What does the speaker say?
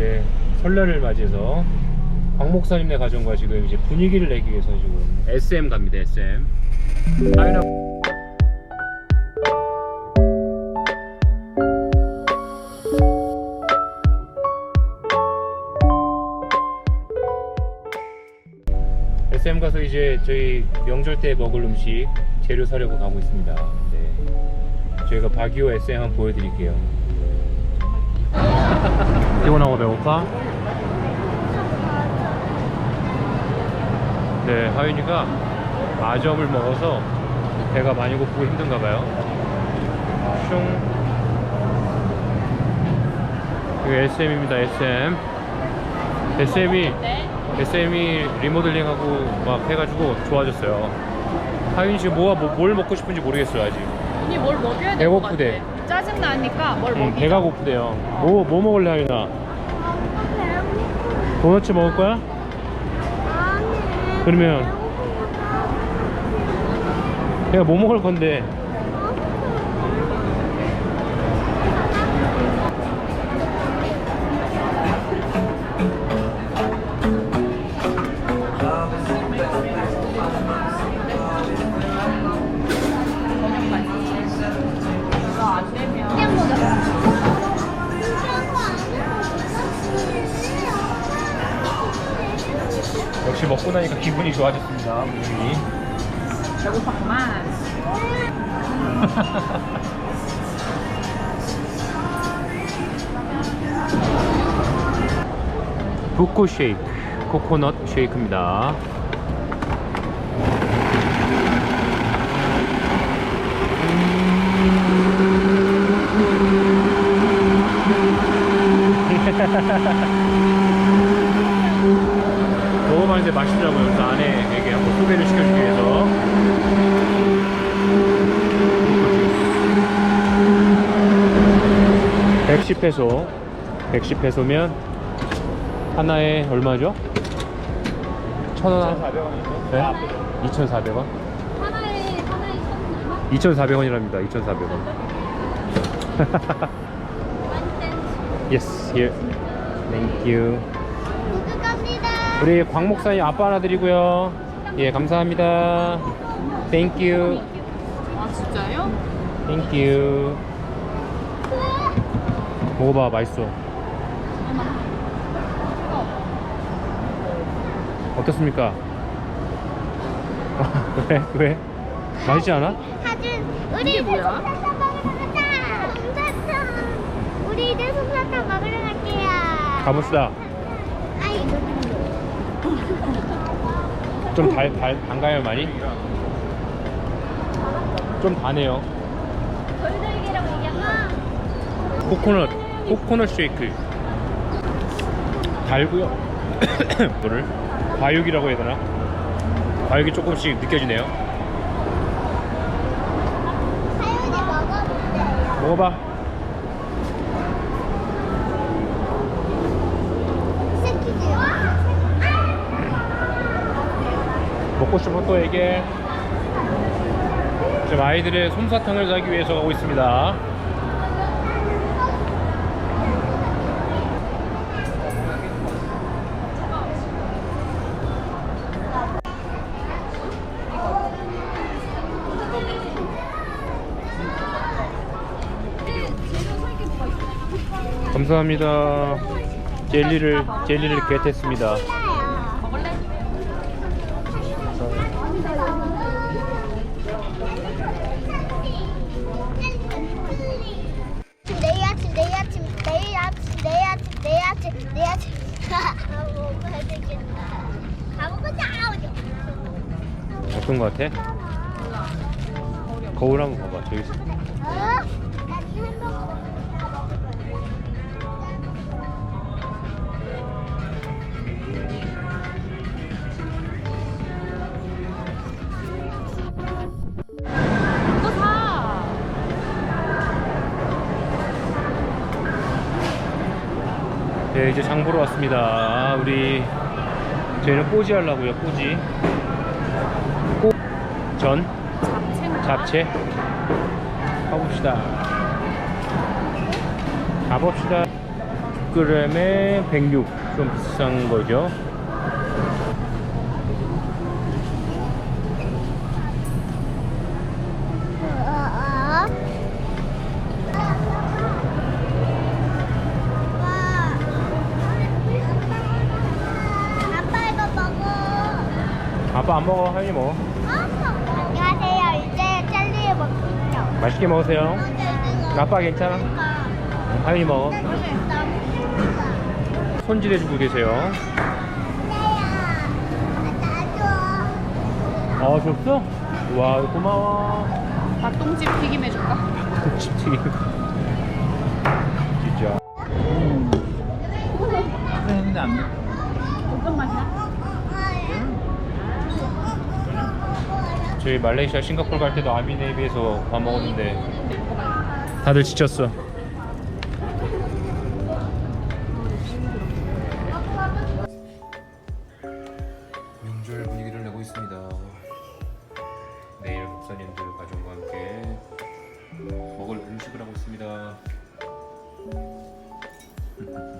이제 설날을 맞이해서 광 목사님네 가정과 지금 이제 분위기를 내기 위해서 지금 SM 갑니다. SM. SM 가서 이제 저희 명절 때 먹을 음식 재료 사려고 가고 있습니다. 네. 저희가 바기오 SM 한번 보여드릴게요. 피곤하고 배고파? 네, 하윤이가 아점을 먹어서 배가 많이 고프고 힘든가 봐요. 슝. 이거 SM입니다, SM. SM이 SM이 리모델링하고 막 해가지고 좋아졌어요. 하윤이 지금 뭐가 뭐, 뭘 먹고 싶은지 모르겠어요 아직. 언니 뭘 먹여야 될것 배고프대. 짜증 나니까 뭘 응, 먹이자. 배가 고프대요. 뭐 뭐 먹을래 하윤아? 도넛 먹을 거야? 그러면 내가 뭐 먹을 건데? 먹고 나니까 기분이 좋아졌습니다. 분위기. 배고팠구만. 부코 쉐이크, 코코넛 쉐이크입니다. 먹어봤는데 맛있더라고요. 그래서 안에 이게 한번 소개를 시켜주기 위해서. 110페소 110페소면 하나에 얼마죠? 1,000원 2,400원이죠? 네? 2,400원? 하나에 하나에 천 2,400원이랍니다 2,400원 완전 Yes, here Thank you 구두 갑니다. 우리 광 목사님 아빠 하나 드리고요 예 감사합니다 Thank you 아 진짜요? Thank you 먹어봐 맛있어 어떻습니까? 왜? 왜? 맛있지 않아? 하준 우리 이제 뭐야? 솜사탕 먹으러 가자. 솜사탕. 우리 이제 솜사탕 먹으러 갈게요. 가봅시다 좀 달, 달, 단가요 많이? 좀 다네요 돌돌기라고 얘기하나? 코코넛 코코넛 쉐이크 달고요 뭐를 과육이라고 해야 되나 과육이 조금씩 느껴지네요 사연이 먹어보세요. 먹어봐 먹고 싶은 또 얘기해 지금 아이들의 솜사탕을 사기 위해서 가고 있습니다. 감사합니다. 젤리를 젤리를 겟했습니다 아침 내일 아침 먹어야 되겠다 가보자 어떤 거 같아? 거울 한번 봐봐 저기 있어. 어? 네 이제 장 보러 왔습니다 우리 저희는 꼬지 하려고요 꼬지 꼬 전 잡채인가? 잡채 가봅시다 가봅시다 100g에 106. 좀 비싼 거죠. 아빠 안 먹어. 하윤이 먹어. 안녕하세요. 이제 젤리 먹을게요. 맛있게 먹으세요. 아빠 괜찮아? 하윤이 먹어. 손질해주고 계세요. 아, 줬어? 와, 고마워. 닭똥집 튀김 해줄까? 튀김. 진짜. 했는데 안 돼. 저희 말레이시아, 싱가포르 갈 때도 아미네이비에서 밥 먹었는데 다들 지쳤어. 명절 분위기를 내고 있습니다. 내일 목사님들 가족과 함께 먹을 음식을 하고 있습니다.